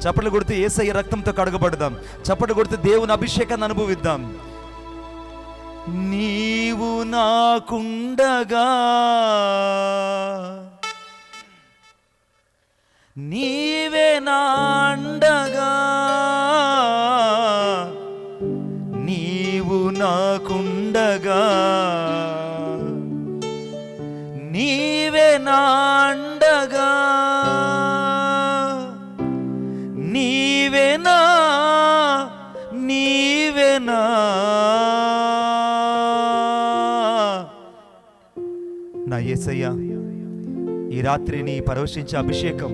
చప్పట్లు కొడితే ఏసయ్య రక్తంతో కడగబడదాం. చప్పట్లు కొడితే దేవుని అభిషేకాన్ని అనుభవిద్దాం. నీవు నాకుండగా నీవే ఏసయ్యా ఈ రాత్రిని పరవశించే అభిషేకం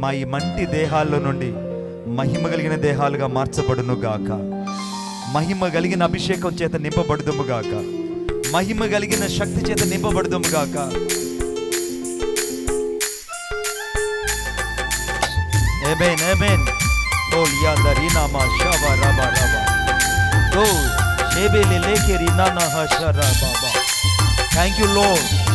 మా ఈ మంటి దేహాల్లో నుండి మహిమ కలిగిన దేహాలుగా మార్చబడును గాక మహిమ కలిగిన అభిషేకం చేత నింపబడుదుము గాక మహిమ కలిగిన శక్తి చేత నింపబడుదుము గాక Amen, amen. Oh, yanda rina ma shava raba raba. Oh, shebe le హషరా Baba Thank you, Lord.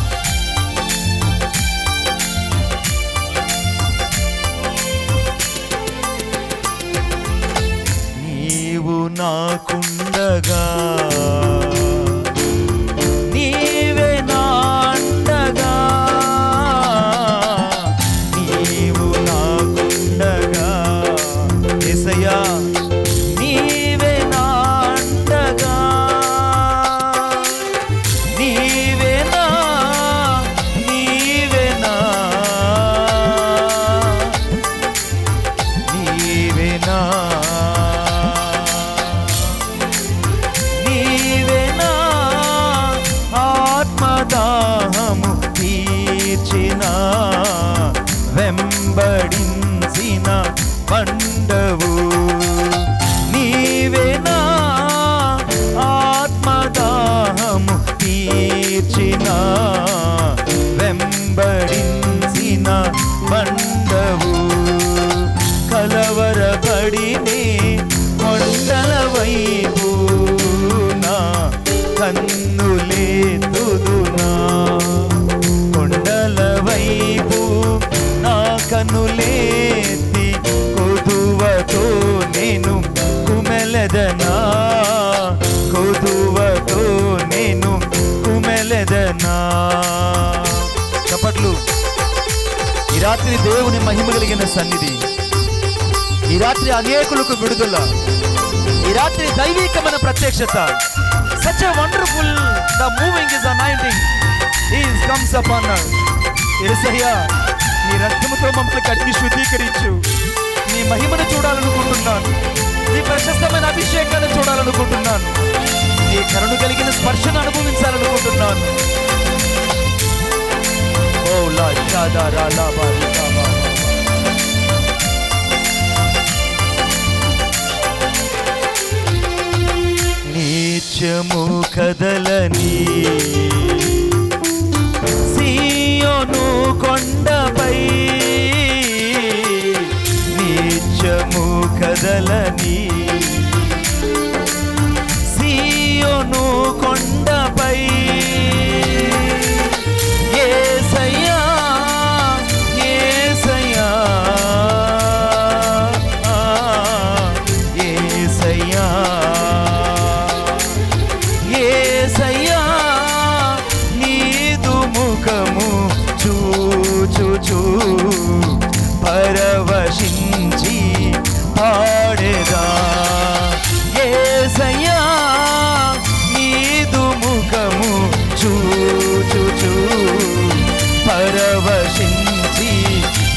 వెంబడించిన పండవు. నీవేనా ఆత్మదాహము తీర్చిన వెంబడించిన పండవు. కలవరపడినే కొండల వైపు నా కన్ను దేవుని సన్నిధి. ఈ రాత్రి అనేకులకు విడుదల. ఈ రాత్రి దైవికమైన ప్రత్యక్షత. Such a wonderful the moving is anointing is comes upon యేసయ్యా నీ రక్తముతో మమ్మల్ని కడిగి శుద్ధీకరించు. నీ మహిమను చూడాలనుకుంటున్నాను. నీ ప్రశస్తమైన అభిషేకాన్ని చూడాలనుకుంటున్నాను. నీ కరుణ కలిగిన స్పర్శను అనుభవించాలనుకుంటున్నాను. ఓ లా షాదా రా లా బా కదలని. సీయోను కొండపై నిత్యము కదలని. పాడేదా యేసయ్యా నీదు ముఖము చూచుచూ. పరవశించి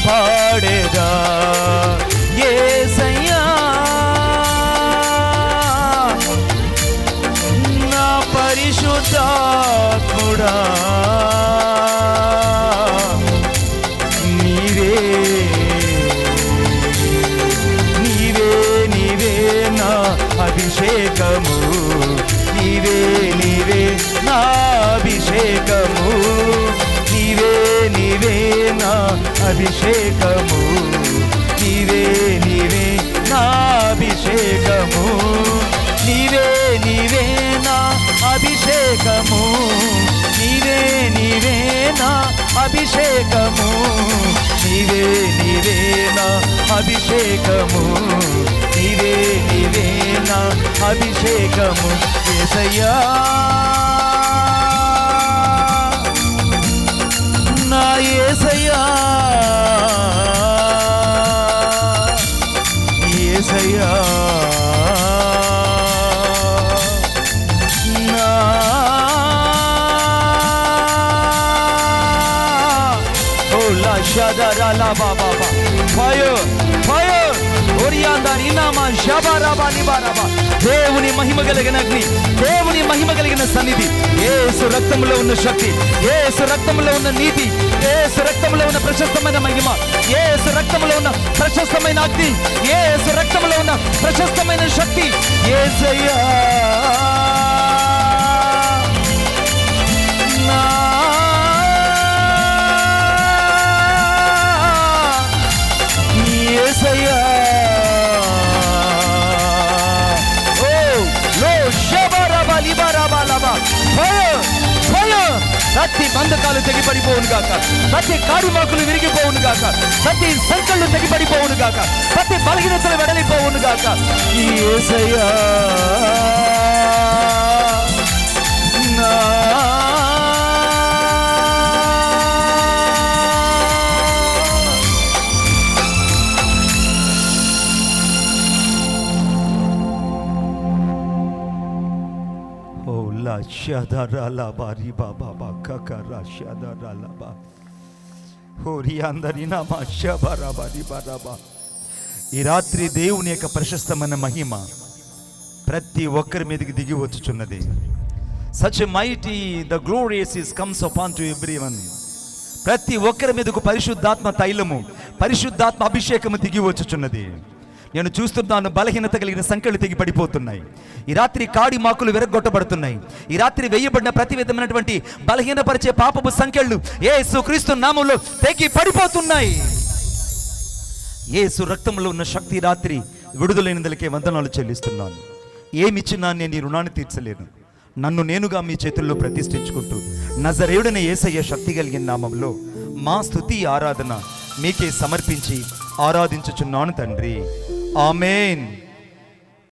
పాడేదా యేసయ్యా నా పరిశుద్ధాత్ముడా. అభిషేకము. నీవే నీవే నా అభిషేకము. నీవే నీవే నా అభిషేకము. నీవే నీవే నా అభిషేకము. నీవే నీవే నా అభిషేకము. నీవే నీవే నా అభిషేకము. నీవే నీవే నా అభిషేకము. అభిషేకము ఏసయ్యా నా ఏసయ్యా. ఏసయ్యా. నా ఓలా షదరా లా బా బా బా. దేవుని మహిమ కలిగిన అగ్ని దేవుని మహిమ కలిగిన సన్నిధి ఏసు రక్తంలో ఉన్న శక్తి ఏసు రక్తంలో ఉన్న నీతి ఏసు రక్తంలో ఉన్న ప్రశస్తమైన మహిమ ఏసు రక్తంలో ఉన్న ప్రశస్తమైన అగ్ని ఏసు రక్తంలో ఉన్న ప్రశస్తమైన శక్తి. ఏసయ్యా నా ప్రతి బంధకాలు తెగిపడిపోవును గాక ప్రతి కాడిమాకులు విరిగిపోవును గాక ప్రతి సంకళ్ళు తెగిపడిపోవును గాక ప్రతి బలహీనతలు వెడలిపోవును గాక ఈ నా హోరి అందరి ఈ రాత్రి దేవుని యొక్క ప్రశస్తమైన మహిమ ప్రతి ఒక్కరి మీదకి దిగి వచ్చుచున్నది. Such mighty the glorious is comes upon to everyone ప్రతి ఒక్కరి మీదకు పరిశుద్ధాత్మ తైలము పరిశుద్ధాత్మ అభిషేకము దిగి వచ్చుచున్నది. నేను చూస్తున్నాను బలహీనత కలిగిన సంఖ్యలు తెగి పడిపోతున్నాయి. ఈ రాత్రి కాడి మాకులు విరగొట్టబడుతున్నాయి ఈ రాత్రి వేయబడిన ప్రతి విధమైనటువంటి బలహీనపరిచే పాపపు సంఖ్యలు ఏసు క్రీస్తు నామంలో తెగి పడిపోతున్నాయి. ఏసు రక్తంలో ఉన్న శక్తి రాత్రి విడుదలైనందులకే వందనాలు చెల్లిస్తున్నాను. ఏమిచ్చినా నేను ఈ రుణాన్ని తీర్చలేను. నన్ను నేనుగా మీ చేతుల్లో ప్రతిష్ఠించుకుంటూ నజరేయుడైన ఏసయ్య శక్తి కలిగిన నామంలో మా స్థుతి ఆరాధన మీకే సమర్పించి ఆరాధించుచున్నాను తండ్రి. Amen.